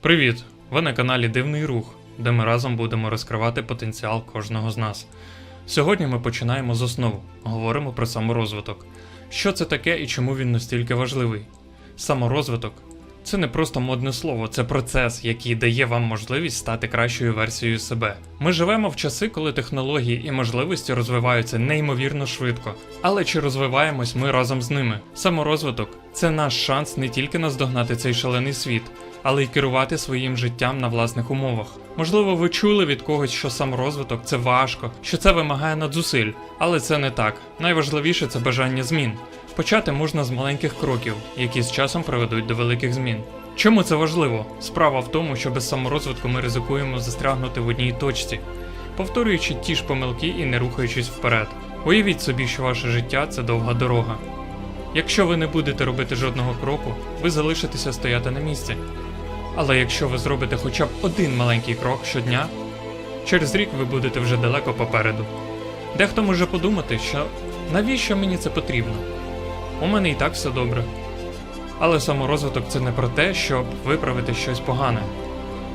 Привіт! Ви на каналі Дивний Рух, де ми разом будемо розкривати потенціал кожного з нас. Сьогодні ми починаємо з основ, говоримо про саморозвиток. Що це таке і чому він настільки важливий? Саморозвиток це не просто модне слово, це процес, який дає вам можливість стати кращою версією себе. Ми живемо в часи, коли технології і можливості розвиваються неймовірно швидко. Але чи розвиваємось ми разом з ними? Саморозвиток це наш шанс не тільки наздогнати цей шалений світ, але й керувати своїм життям на власних умовах. Можливо, ви чули від когось, що саморозвиток це важко, що це вимагає надзусиль, але це не так. Найважливіше це бажання змін. Почати можна з маленьких кроків, які з часом приведуть до великих змін. Чому це важливо? Справа в тому, що без саморозвитку ми ризикуємо застрягнути в одній точці, повторюючи ті ж помилки і не рухаючись вперед. Уявіть собі, що ваше життя це довга дорога. Якщо ви не будете робити жодного кроку, ви залишитеся стояти на місці. Але якщо ви зробите хоча б один маленький крок щодня, через рік ви будете вже далеко попереду. Дехто може подумати, що навіщо мені це потрібно? У мене і так все добре. Але саморозвиток це не про те, щоб виправити щось погане.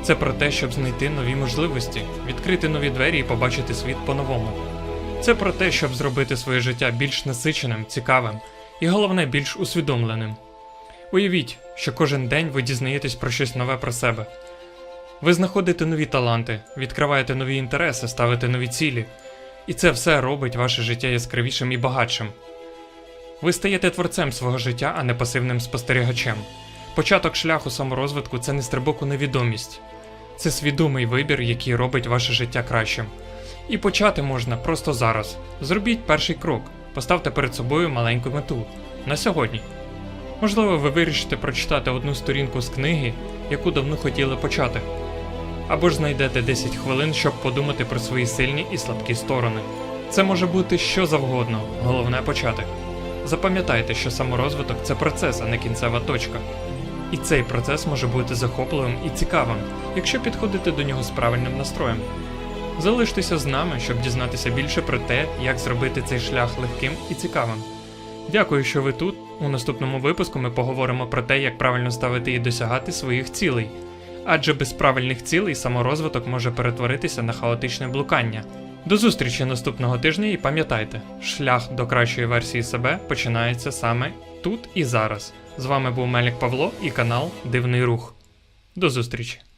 Це про те, щоб знайти нові можливості, відкрити нові двері і побачити світ по-новому. Це про те, щоб зробити своє життя більш насиченим, цікавим і головне більш усвідомленим. Уявіть, що кожен день ви дізнаєтесь про щось нове про себе. Ви знаходите нові таланти, відкриваєте нові інтереси, ставите нові цілі, і це все робить ваше життя яскравішим і багатшим. Ви стаєте творцем свого життя, а не пасивним спостерігачем. Початок шляху саморозвитку це не стрибок у невідомість, це свідомий вибір, який робить ваше життя кращим. І почати можна просто зараз. Зробіть перший крок, поставте перед собою маленьку мету на сьогодні. Можливо, ви вирішите прочитати одну сторінку з книги, яку давно хотіли почати. Або ж знайдете 10 хвилин, щоб подумати про свої сильні і слабкі сторони. Це може бути що завгодно, головне почати. Запам'ятайте, що саморозвиток це процес, а не кінцева точка. І цей процес може бути захопливим і цікавим, якщо підходити до нього з правильним настроєм. Залиштеся з нами, щоб дізнатися більше про те, як зробити цей шлях легким і цікавим. Дякую, що ви тут. У наступному випуску ми поговоримо про те, як правильно ставити і досягати своїх цілей. Адже без правильних цілей саморозвиток може перетворитися на хаотичне блукання. До зустрічі наступного тижня і пам'ятайте, шлях до кращої версії себе починається саме тут і зараз. З вами був Мелік Павло і канал Дивний Рух. До зустрічі!